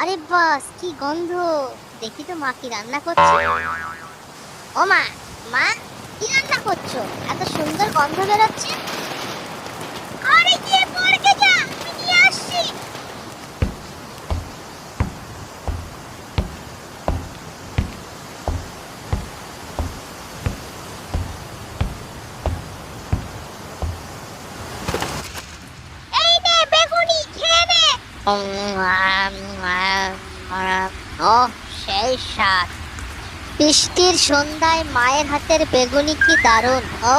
আরে বাস, কি গন্ধ। দেখি তো মা কি রান্না করছে। ও মা মা, কি রান্না করছ? এত সুন্দর গন্ধ বেরোচ্ছে। ও সেই সাত বৃষ্টির সন্ধ্যায় মায়ের হাতের বেগুনি কি দারুণ? ও